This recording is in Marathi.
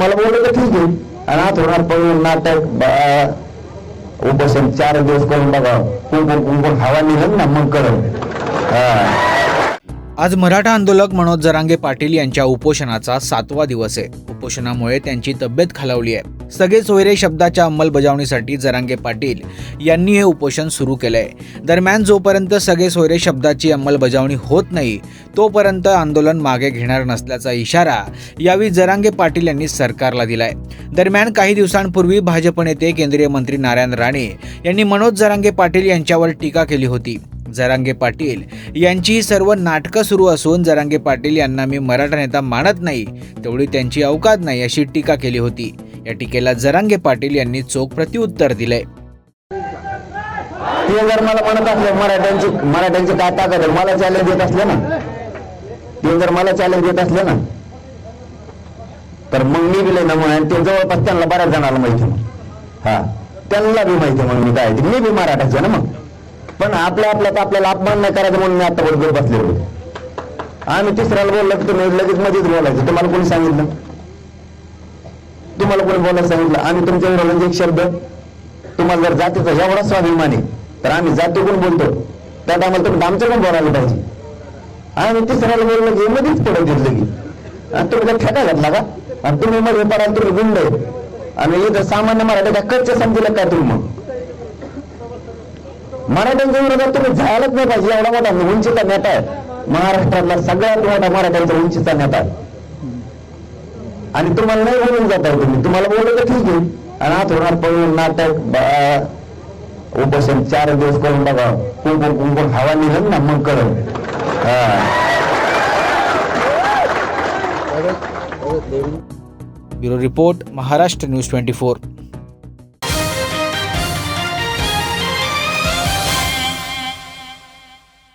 मला बोललं तर ठीक आहे. आणि आता होणार पळून नाटक बा- उपोषण चार दिवस करून बघा. कुंकुम कुंकुम हवा निघत ना मग कळलं. हा. आज मराठा आंदोलक मनोज जरांगे पाटील यांच्या उपोषणाचा सातवा दिवस आहे. उपोषणामुळे त्यांची तब्येत खालावली आहे. सगळे सोयरे शब्दाच्या अंमलबजावणीसाठी जरांगे पाटील यांनी हे उपोषण सुरू केलंय. दरम्यान जोपर्यंत सगळे सोयरे शब्दाची अंमलबजावणी होत नाही तोपर्यंत आंदोलन मागे घेणार नसल्याचा इशारा यावेळी जरांगे पाटील यांनी सरकारला दिलाय. दरम्यान काही दिवसांपूर्वी भाजप नेते केंद्रीय मंत्री नारायण राणे यांनी मनोज जरांगे पाटील यांच्यावर टीका केली होती. जरांगे पाटील यांची सर्व नाटकं सुरू असून जरांगे पाटील यांना मी मराठा नेता मानत नाही तेवढी त्यांची अवकात नाही अशी टीका केली होती. या टीकेला जरांगे पाटील यांनी चोख प्रत्युत्तर दिलंय. ते जर मला म्हणत असले मराठ्यांची मराठ्यांची काय ताकद मला चॅलेंज देत असले ना. ते जर मला चॅलेंज देत असले ना तर मग मी बिले ना म्हणून ते जवळपास त्यांना बऱ्याच जणाला माहिती हा त्यांना बी माहिती म्हणून मी काय मी बी मराठाचे ना मग. पण आपल्या आपल्यात आपल्याला अपमान नाही करायचं म्हणून मी आता बरोबर बसलेलो आम्ही तिसऱ्याला बोललो की तुम्ही लगेच मध्येच बोलायचं. तुम्हाला कोणी सांगितलं? तुम्हाला कोणी बोलायला सांगितलं? आम्ही तुमच्या विरोधात एक शब्द तुम्हाला जर जातीचा एवढा स्वाभिमान आहे तर आम्ही जाती कोण बोलतो? त्या टायमाला तुम्ही आमचं पण बोलायला पाहिजे? आणि तिसऱ्याला बोललं की मध्येच पडत घेतलं की आणि तुम्ही काय ठेका घातला का? आणि तुम्ही मध्ये पडाल तुम्ही गुंड आहे. आणि इथं सामान्य मराठी का कच्चे समजलं काय तुम्ही मग? मराठ्यांच्या विरोधात तुम्ही जायलाच नाही पाहिजे. एवढा मोठा उंचीचा नेता आहे. महाराष्ट्रातला सगळ्यात मोठा मराठ्यांचा उंचीचा नेता आहे. आणि तुम्हाला नाही बोलून जाताय तुम्ही. तुम्हाला बोललं तर ठीक आहे. आणि आता होणार पळून नाटक बा- उपोषण चार दिवस करून बघा. कुंकुम कुंकुम हवा निघत ना मग कळलं. हा. Bureau report Maharashtra news twenty four.